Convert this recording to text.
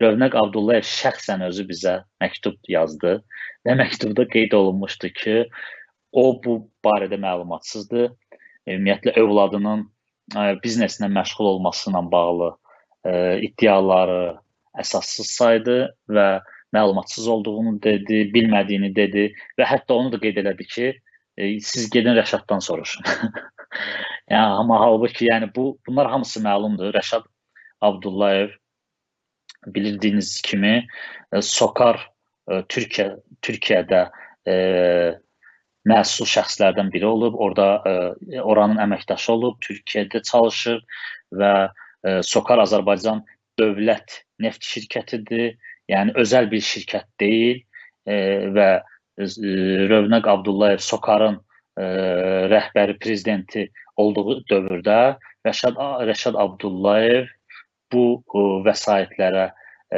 Rövnəq Abdullayev şəxsən özü bizə məktub yazdı və məktubda qeyd olunmuşdu ki, o bu barədə məlumatsızdır. Ümumiyyətlə övladının bizneslə məşğul olması ilə bağlı iddiaları əsassız saydı və məlumatsız olduğunu dedi, bilmədiyini dedi və hətta onu da qeyd elədi ki, siz gedin Rəşaddan soruşun. yəni amma halbuki yəni bu bunlar hamısı məlumdur. Rəşad Abdullayev bildiyiniz kimi e, Sokar e, Türkiyə Türkiyədə e, məsul şəxslərdən biri olub. Orada e, oranın əməkdaşı olub, Türkiyədə çalışır və e, Sokar Azərbaycan dövlət neft şirkətidir. Yəni özəl bir şirkət deyil e, və e, Rövnəq Abdullayev Sokarın e, rəhbəri prezidenti olduğu dövrdə Rəşad Rəşad Abdullayev bu vəsaitlərə